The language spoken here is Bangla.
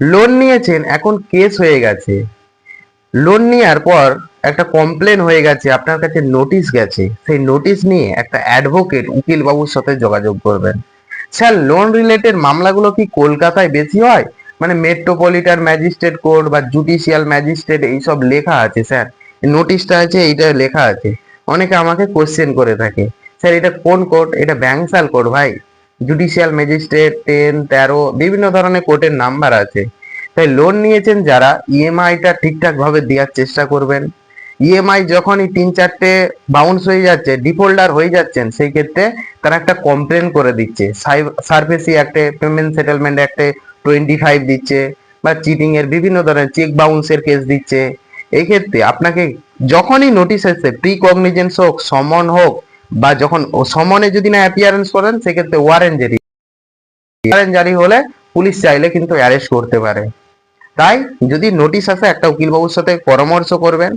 লোন নিয়েছেন, এখন কেস হয়ে গেছে। লোন নেওয়ার পর একটা কমপ্লেন হয়ে গেছে, আপনার কাছে নোটিশ গেছে। সেই নোটিশ নিয়ে একটা অ্যাডভোকেট উকিল বাবুর সাথে যোগাযোগ করবেন। স্যার লোন রিলেটেড মামলাগুলো কি কলকাতায় বেশি হয়? মানে মেট্রোপলিটন ম্যাজিস্ট্রেট কোর্ট বা জুডিশিয়াল ম্যাজিস্ট্রেট এইসব লেখা আছে, স্যার। নোটিশটা আছে, এইটা লেখা আছে। অনেকে আমাকে কোশ্চেন করে থাকে, স্যার, এটা কোন কোর্ট এটা ব্যাংসাল কোর্ট ভাই। জুডিশিয়াল ম্যাজিস্ট্রেট টেন তেরো, বিভিন্ন ধরনের কোর্টের নাম্বার আছে। তাই লোন নিয়েছেন যারা ইএমআইটা ঠিকঠাক ভাবে দেওয়ার চেষ্টা করবেন। ইএমআই যখনই তিন চারটে বাউন্স হয়ে যাচ্ছে ডিফল্টার হয়ে যাচ্ছেন, সেই ক্ষেত্রে তারা একটা কমপ্লেন করে দিচ্ছে। সার্ফেসি অ্যাক্টে পেমেন্ট সেটেলমেন্ট অ্যাক্টে টোয়েন্টি ফাইভ দিচ্ছে, বা চিটিং এর বিভিন্ন ধরনের চেক বাউন্সের কেস দিচ্ছে। এই ক্ষেত্রে আপনাকে যখনই নোটিশ এসছে প্রি কগনিজেন্স হোক, সমন হোক বা যখন সমনে যদি না অ্যাপিয়ারেন্স করেন, সেক্ষেত্রে ওয়ারেন্ট জারি ওয়ারেন্ট জারি হলে পুলিশ চাইলে কিন্তু অ্যারেস্ট করতে পারে। তাই যদি নোটিশ আসে, একটা উকিলবাবুর সাথে পরামর্শ করবেন।